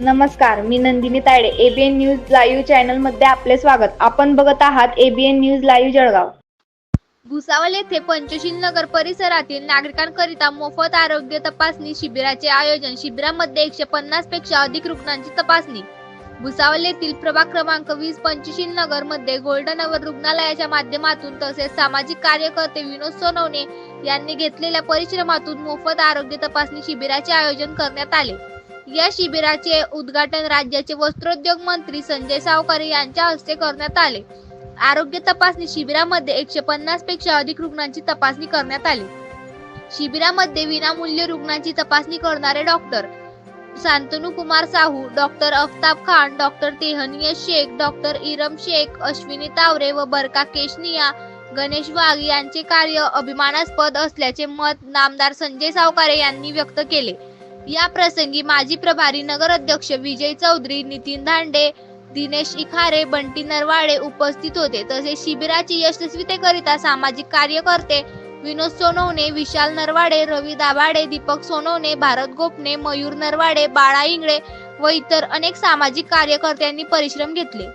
नमस्कार मी Nandini Taide ABN news live चॅनलमध्ये आपले स्वागत. आपण बघत आहात ABN news live Jalgaon. Bhusawal येथे पंचशील नगर परिसरातील नागरिकांकरिता मोफत आरोग्य तपासणी शिबिराचे आयोजन. शिबिरामध्ये एकशे पन्नासपेक्षा अधिक रुग्णांची तपासणी. भुसावळ येथील प्रभाग क्रमांक वीस पंचशील नगरमध्ये गोल्डन अवर रुग्णालयाच्या माध्यमातून तसेच सामाजिक कार्यकर्ते विनोद सोनवणे यांनी घेतलेल्या परिश्रमातून मोफत आरोग्य तपासणी शिबिराचे आयोजन करण्यात आले. या शिबिराचे उद्घाटन राज्याचे वस्त्रोद्योग मंत्री संजय सावकार यांच्या हस्ते करण्यात आले. आरोग्य तपासणी शिबिरामध्ये एकशे पन्नासपेक्षा अधिक रुग्णांची तपासणी करण्यात आली. शिबिरामध्ये विनामूल्य रुग्णांची तपासणी करणारे doctor Shantanu Kumar Sahu doctor Aftab Khan doctor Tehniya Shaikh doctor Iram Shaikh Ashwini Taware व बरका केशनिया गणेश वाघ यांचे कार्य अभिमानास्पद असल्याचे मत नामदार संजय सावकारे यांनी व्यक्त केले. या प्रसंगी माजी प्रभारी नगराध्यक्ष विजय चौधरी नितीन धांडे दिनेश इखारे बंटी नरवाडे उपस्थित होते. तसेच शिबिराची यशस्वीतेकरिता सामाजिक कार्यकर्ते विनोद सोनवणे विशाल नरवाडे रवी दाभाडे दीपक सोनवणे भारत गोपने मयूर नरवाडे बाळा इंगळे व इतर अनेक सामाजिक कार्यकर्त्यांनी परिश्रम घेतले.